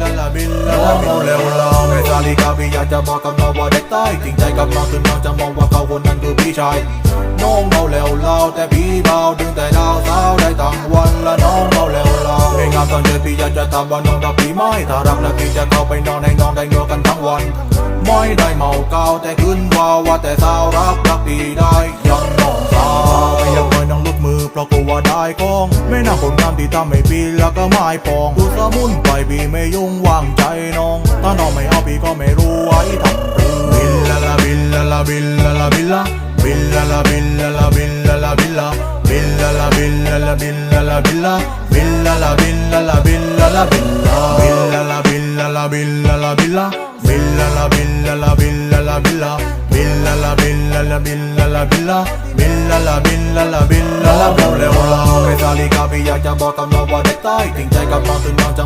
ลาลาบินลาลาบินเร็วเราไม่ซาลิกาพี่อยากจะบอกกับน้องว่าเด็กใต้จริงใจกับน้องถึงน้องจะมองว่าเขาคนนั้นคือพี่ชายน้องเมาแล้วเล่าแต่พี่เบาดึงแต่ดาวสาวได้ทั้งวันและน้องเมาแล้วเล่าในงานตอนเจอพี่อยากจะตามว่าน้องรักพี่ไหมถ้ารักแล้วพี่จะเข้าไปนอนให้น้องได้เงือกันทั้งวันไม่ได้เมาเกาแต่ขึ้นว่าว่าแต่สาวรักรักพี่ได้ องลุกมือเพราะกลัวได้กองไม่น่าคนงามที่ทำให้พี่แล้วก็ไม่ปองดูสมุนไปพี่ไม่ยุ่งวางใจน้อง ถ้าน้องไม่เอาพี่ก็ไม่รู้ไว้ทำหรือบิลลาลาบิลลาลาบิลลาลาบิลลาบิลลาลาบิลลาลาบิลลาลาบิลลาบิลลาลาบิลลาลาบิลลาลาบิลลาบิลลาลาบิลลาลาบิลลาลาบิลลาบิลลาลาบิลลาลาบิลลาลาบิลลาบิลลาลาบิล la villa Villa la villa la villa la villa Villa la villa la villa la villa เราเร็วเราไม่ซาลีกาพี่อยากจะบอกกับเราว่าได้ใต้ถึงใจกับเราถึงน้องจะ